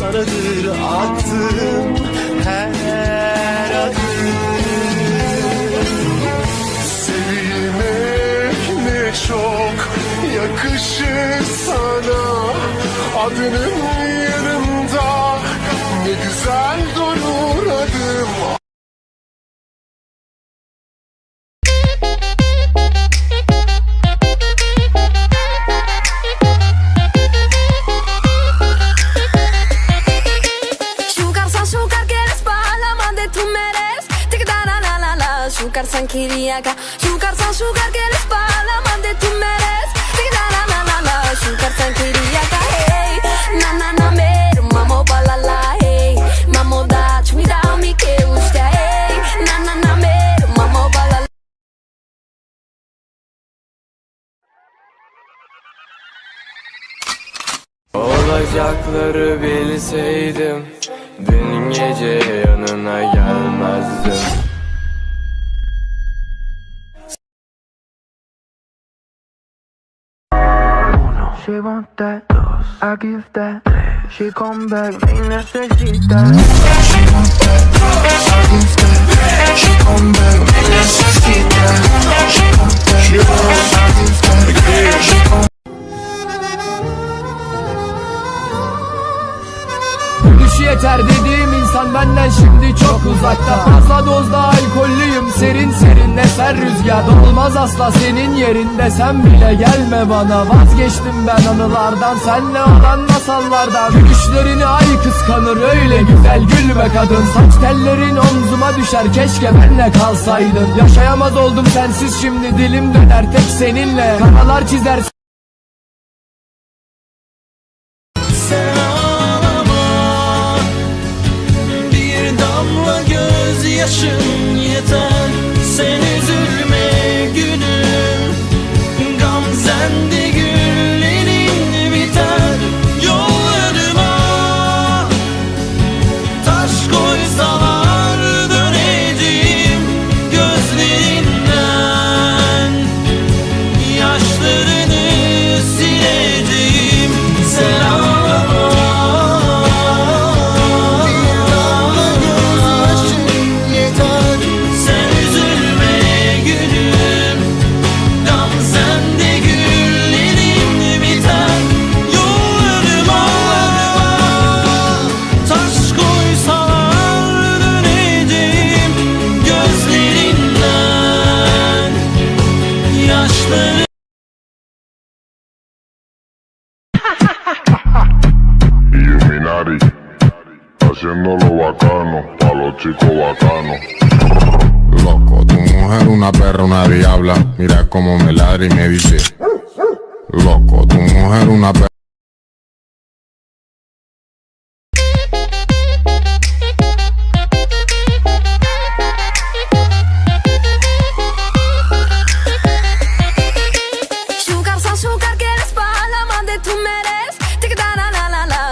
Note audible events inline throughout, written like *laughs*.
sanadır attığım her adım Sevmek ne çok yakışır sana. Adının yanında ne güzel Dün gece yanına gelmezdim She want that, I give that. She come back, me necesita. She want that, I give that. She come back, me necesita. Şimdi çok uzakta. Fazla dozda alkollüyüm serin serin eser rüzgar. Olmaz asla senin yerinde sen bile gelme bana. Vazgeçtim ben anılardan senle olan masallardan. Gülüşlerini ay kıskanır öyle güzel gül be kadın. Saç tellerin omzuma düşer keşke benle kalsaydın. Yaşayamaz oldum sensiz şimdi dilim döner tek seninle. Karalar çizer gözyaşın yeter Sen los chicos bacanos. Loco, tu mujer una perra, una diabla, mira cómo me ladra y me dice. Loco, tu mujer una perra.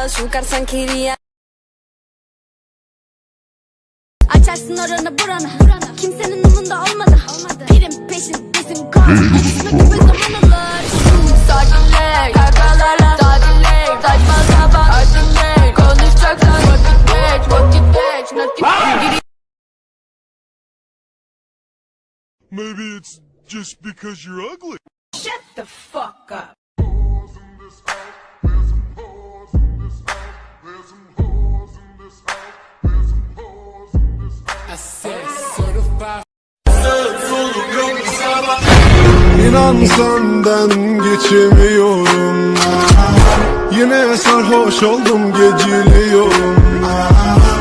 Sugar san sugar Açarsın oranı buranı. Kimsenin umunda olmadı. Pirim peşindesin kan Acısını gibi zaman alır Sakinle Kavgalarla Tatille Saçma sapan Artınle Konuşacaksan Vakit geç Vakit geç Nakit Maybe it's just because you're ugly. İnan senden geçemiyorum. Yine sarhoş oldum geciliyorum.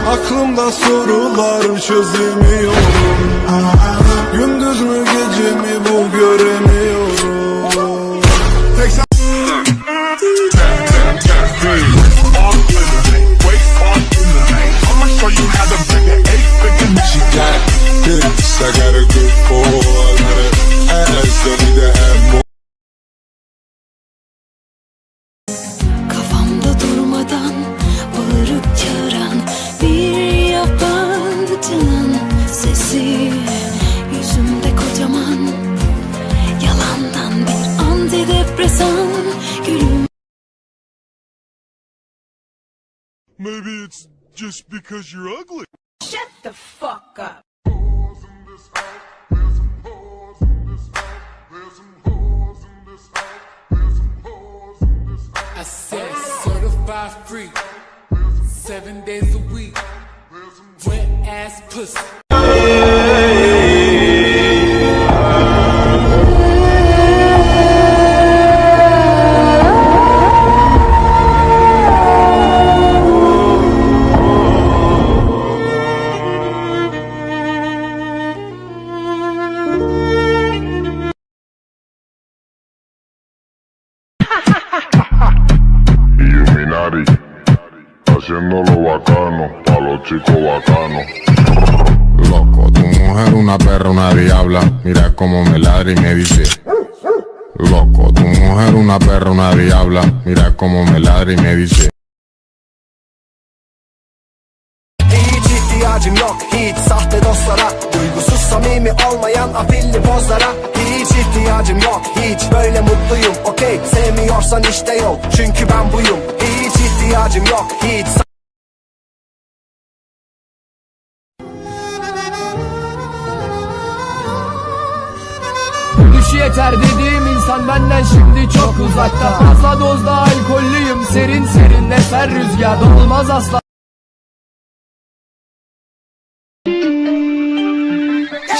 Aklımda sorular çözemiyorum. Gündüz mü gece mi bu göremiyorum just because you're ugly. Shut the fuck up. I said certified free, seven days bacano, pa' los chicos bacanos. Loco, tu mujer una perra, una diabla, mira cómo me ladra y me dice. Loco, tu mujer una perra, una diabla, mira cómo me ladra y me dice. İhtiyacım yok hiç sahte dostlara Duygusuz samimi olmayan afilli pozlara Hiç ihtiyacım yok hiç böyle mutluyum Okey sevmiyorsan işte yol çünkü ben buyum Hiç ihtiyacım yok hiç Yeter dediğim insan benden şimdi çok uzakta Fazla dozda alkollüyüm serin serin eser rüzgar Olmaz asla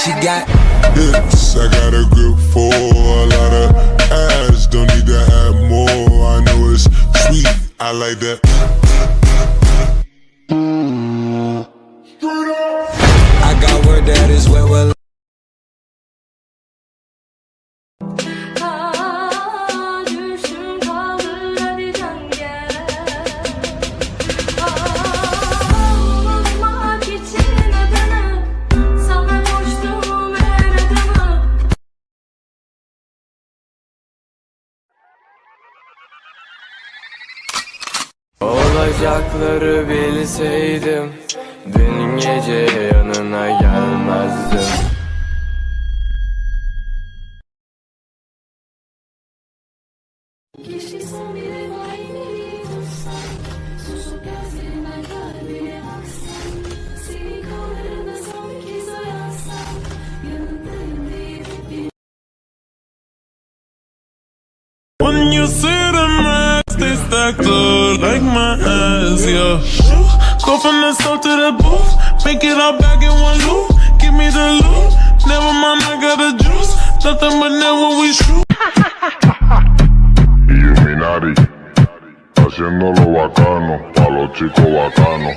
She got Yes, I got a grip for a lot of ass. Don't need to have more. I know it's sweet. I like that. I got word that is where well Olacakları bilseydim Dün gece yanına gelmezdim. When you see them stacked up like my ass, yeah. Go from the store to the booth, make it all back in one loop. Give me the loot, never mind, I got the juice. Nothing but never we shoot. *laughs* Illuminati, haciéndolo bacano, pa' los chicos bacanos.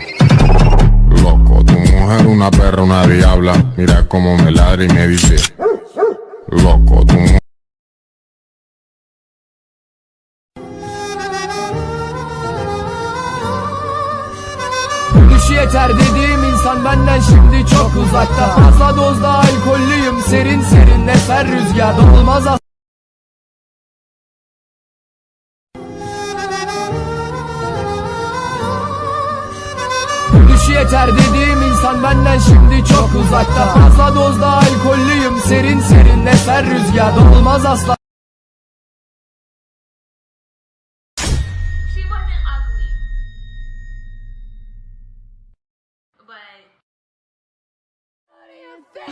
Loco, tu mujer una perra, una diabla, mira cómo me ladra y me dice. Loco, tu mujer. Yeter dediğim insan benden şimdi çok uzakta. Fazla dozda alkollüyüm serin serin eser rüzgar. Olmaz Düş yeter dediğim insan benden şimdi çok uzakta. Fazla dozda alkollüyüm serin serin eser rüzgar. Olmaz asla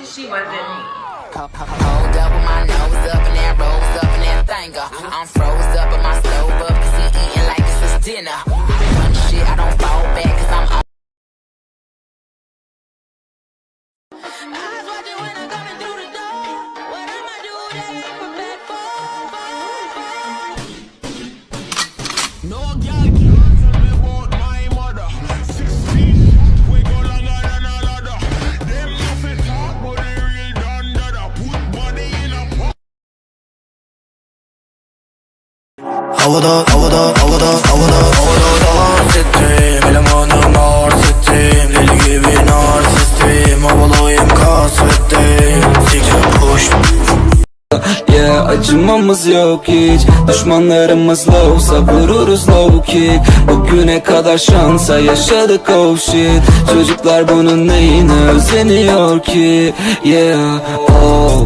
she wasn't me. Hold up with my nose up and that rose up and that thanger. I'm froze up but my stove up cause he eating like this is dinner. Punch shit, I don't fall back cause I'm Havada havada havada havada havada dans ettim Elemanım narsistim Deli gibi narsistim Havalıyım kasvettim Siktir push. Yeah acımamız yok hiç. Düşmanlarımızla olsa vururuz low kick. Bugüne kadar şansa yaşadık oh shit. Çocuklar bunun neyine özeniyor ki? Yeah oh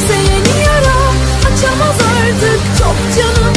Kimse yeni yara açamaz artık. Çok canım